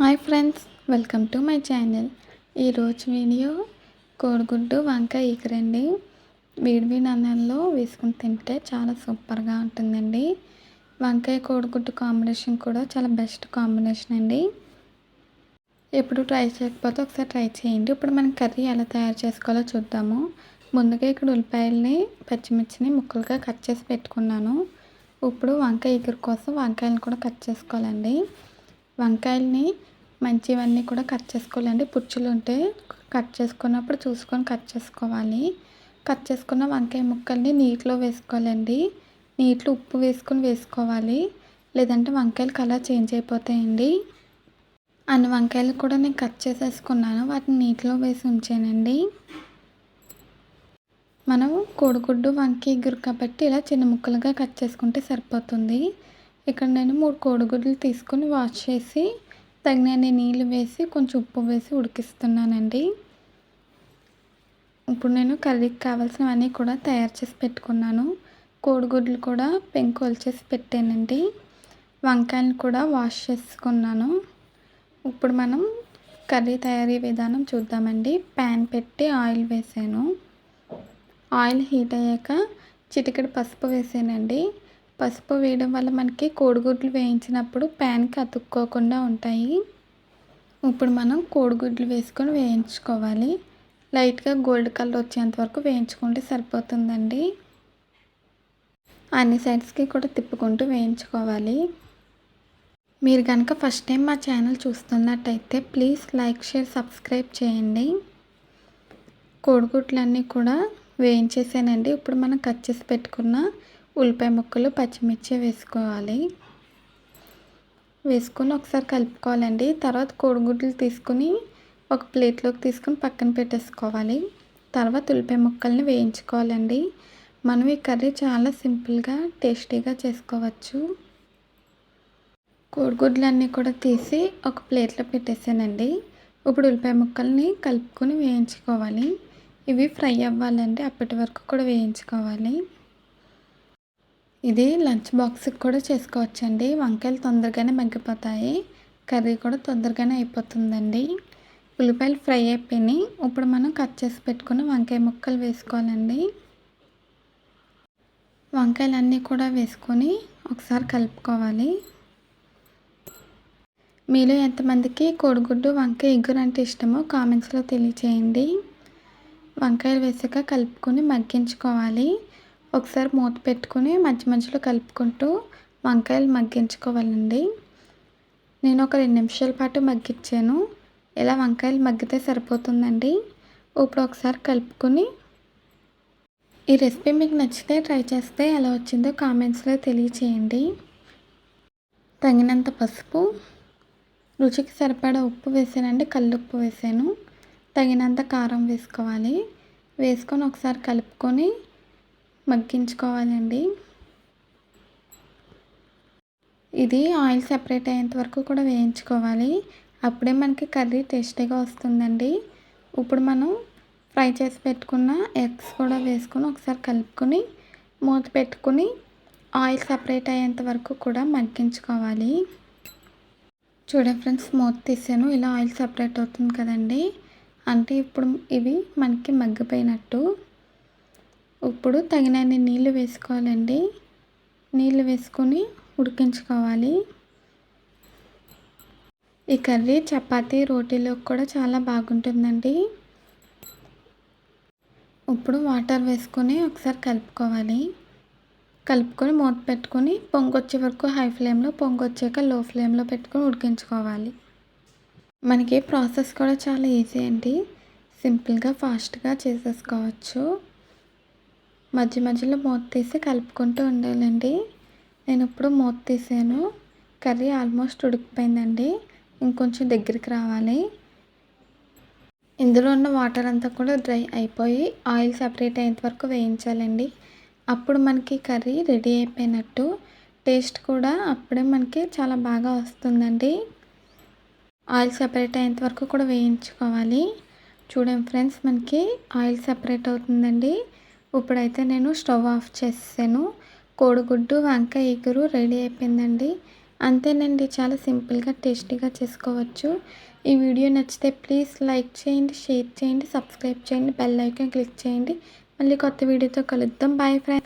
Hi friends welcome to my channel. ఈరోజు video కోడిగుడ్డు వంకాయ ఈకరండి. వేడివేడి అన్నంలో వేసుకుని తింటే చాలా సూపర్గా ఉంటుందండి. వంకాయ కోడిగుడ్డు కాంబినేషన్ కూడా చాలా బెస్ట్ కాంబినేషన్ అండి. ఎప్పుడు ట్రై చేయకపోతే ఒకసారి ట్రై చేయండి. ఇప్పుడు మనం కర్రీ ఎలా తయారు చేసుకోవాలో చూద్దాము. ముందుగా ఇక్కడ ఉల్లిపాయలని పచ్చిమిర్చిని ముక్కలుగా కట్ చేసి పెట్టుకున్నాను. ఇప్పుడు వంకాయ ఎగురు కోసం వంకాయలను కూడా కట్ చేసుకోవాలండి. వంకాయలని మంచివన్నీ కూడా కట్ చేసుకోవాలండి. పుచ్చులు ఉంటే కట్ చేసుకున్నప్పుడు చూసుకొని కట్ చేసుకోవాలి. కట్ చేసుకున్న వంకాయ ముక్కల్ని నీటిలో వేసుకోవాలండి. నీటిలో ఉప్పు వేసుకొని వేసుకోవాలి. లేదంటే వంకాయలు కలర్ చేంజ్ అయిపోతాయండి. అన్ని వంకాయలు కూడా నేను కట్ చేసేసుకున్నాను. వాటిని నీటిలో వేసి ఉంచానండి. మనం కోడిగుడ్డు వంకాయ ఎగురు కాబట్టి ఇలా చిన్న ముక్కలుగా కట్ చేసుకుంటే సరిపోతుంది. ఇక్కడ నేను మూడు కోడిగుడ్లు తీసుకొని వాష్ చేసి తగినన్ని నీళ్ళు వేసి కొంచెం ఉప్పు వేసి ఉడికిస్తున్నానండి. ఇప్పుడు నేను కర్రీకి కావాల్సినవన్నీ కూడా తయారు చేసి పెట్టుకున్నాను. కోడిగుడ్లు కూడా పెంకు చేసి పెట్టానండి. వంకాయలు కూడా వాష్ చేసుకున్నాను. ఇప్పుడు మనం కర్రీ తయారీ విధానం చూద్దామండి. ప్యాన్ పెట్టి ఆయిల్ వేసాను. ఆయిల్ హీట్ అయ్యాక చిటికెడు పసుపు వేసానండి. పసుపు వేయడం వల్ల మనకి కోడిగుడ్లు వేయించినప్పుడు ప్యాన్కి అతుక్కోకుండా ఉంటాయి. ఇప్పుడు మనం కోడిగుడ్లు వేసుకొని వేయించుకోవాలి. లైట్గా గోల్డ్ కలర్ వచ్చేంత వరకు వేయించుకుంటే సరిపోతుందండి. అన్ని సైడ్స్కి కూడా తిప్పుకుంటూ వేయించుకోవాలి. మీరు కనుక ఫస్ట్ టైం మా ఛానల్ చూస్తున్నట్టయితే ప్లీజ్ లైక్ షేర్ సబ్స్క్రైబ్ చేయండి. కోడిగుడ్లన్నీ కూడా వేయించేసానండి. ఇప్పుడు మనం కట్ చేసి పెట్టుకున్న ఉల్లిపాయ ముక్కలు పచ్చిమిర్చి వేసుకోవాలి. వేసుకొని ఒకసారి కలుపుకోవాలండి. తర్వాత కోడిగుడ్లు తీసుకుని ఒక ప్లేట్లోకి తీసుకుని పక్కన పెట్టేసుకోవాలి. తర్వాత ఉల్లిపాయ ముక్కల్ని వేయించుకోవాలండి. మనం ఈ కర్రీ చాలా సింపుల్గా టేస్టీగా చేసుకోవచ్చు. కోడిగుడ్లన్నీ కూడా తీసి ఒక ప్లేట్లో పెట్టేసానండి. ఇప్పుడు ఉల్లిపాయ ముక్కల్ని కలుపుకొని వేయించుకోవాలి. ఇవి ఫ్రై అవ్వాలండి. అప్పటి వరకు కూడా వేయించుకోవాలి. ఇది లంచ్ బాక్స్కి కూడా చేసుకోవచ్చండి. వంకాయలు తొందరగానే మగ్గిపోతాయి. కర్రీ కూడా తొందరగానే అయిపోతుందండి. ఉల్లిపాయలు ఫ్రై అయిపోయినాయి. ఇప్పుడు మనం కట్ చేసి పెట్టుకుని వంకాయ ముక్కలు వేసుకోవాలండి. వంకాయలు అన్నీ కూడా వేసుకొని ఒకసారి కలుపుకోవాలి. మీలో ఎంతమందికి కోడిగుడ్డు వంకాయ ఎగ్గురంటే ఇష్టమో కామెంట్స్లో తెలియచేయండి. వంకాయలు వేసాక కలుపుకొని మగ్గించుకోవాలి. ఒకసారి మూత పెట్టుకుని మధ్య మధ్యలో కలుపుకుంటూ వంకాయలు మగ్గించుకోవాలండి. నేను ఒక రెండు నిమిషాల పాటు మగ్గించాను. ఇలా వంకాయలు మగ్గితే సరిపోతుందండి. ఇప్పుడు ఒకసారి కలుపుకొని ఈ రెసిపీ మీకు నచ్చితే ట్రై చేస్తే ఎలా వచ్చిందో కామెంట్స్లో తెలియచేయండి. తగినంత పసుపు రుచికి సరిపడా ఉప్పు వేసానండి కల్లుప్పు వేసాను. తగినంత కారం వేసుకోవాలి. వేసుకొని ఒకసారి కలుపుకొని మగ్గించుకోవాలండి. ఇది ఆయిల్ సెపరేట్ అయ్యేంత వరకు కూడా వేయించుకోవాలి. అప్పుడే మనకి కర్రీ టేస్టీగా వస్తుందండి. ఇప్పుడు మనం ఫ్రై చేసి పెట్టుకున్న ఎగ్స్ కూడా వేసుకొని ఒకసారి కలుపుకొని మూత పెట్టుకుని ఆయిల్ సపరేట్ అయ్యేంత వరకు కూడా మగ్గించుకోవాలి. చూడండి ఫ్రెండ్స్ మూత తీసాను. ఇలా ఆయిల్ సపరేట్ అవుతుంది కదండి. అంటే ఇప్పుడు ఇవి మనకి మగ్గిపోయినట్టు. ఇప్పుడు తగినన్ని నీళ్ళు వేసుకోవాలండి. నీళ్ళు వేసుకొని ఉడికించుకోవాలి. ఈ కర్రీ చపాతీ రోటీలోకి కూడా చాలా బాగుంటుందండి. ఇప్పుడు వాటర్ వేసుకొని ఒకసారి కలుపుకోవాలి. కలుపుకొని మూత పెట్టుకొని పొంగొచ్చే వరకు హై ఫ్లేమ్లో పొంగొచ్చాక లో ఫ్లేమ్లో పెట్టుకొని ఉడికించుకోవాలి. మనకి ప్రాసెస్ కూడా చాలా ఈజీ అండి. సింపుల్గా ఫాస్ట్గా చేసేసుకోవచ్చు. మధ్య మధ్యలో మూత తీసి కలుపుకుంటూ ఉండాలండి. నేను ఇప్పుడు మూత తీసాను. కర్రీ ఆల్మోస్ట్ ఉడికిపోయిందండి. ఇంకొంచెం దగ్గరికి రావాలి. ఇందులో ఉన్న వాటర్ అంతా కూడా డ్రై అయిపోయి ఆయిల్ సపరేట్ అయ్యేంత వరకు వేయించాలండి. అప్పుడు మనకి కర్రీ రెడీ అయిపోయినట్టు టేస్ట్ కూడా అప్పుడే మనకి చాలా బాగా వస్తుందండి. ఆయిల్ సెపరేట్ అయ్యేంత వరకు కూడా వేయించుకోవాలి. చూడండి ఫ్రెండ్స్ మనకి ఆయిల్ సపరేట్ అవుతుందండి. ఇప్పుడైతే నేను స్టవ్ ఆఫ్ చేసాను కోడిగుడ్డు వంకాయ ఎగురు రెడీ అయిపోయిందండి. అంతేనండి చాలా సింపుల్గా టేస్టీగా చేసుకోవచ్చు. ఈ వీడియో నచ్చితే ప్లీజ్ లైక్ చేయండి షేర్ చేయండి సబ్స్క్రైబ్ చేయండి బెల్ ఐకాన్ క్లిక్ చేయండి. మళ్ళీ కొత్త వీడియోతో కలుద్దాం. Bye friends.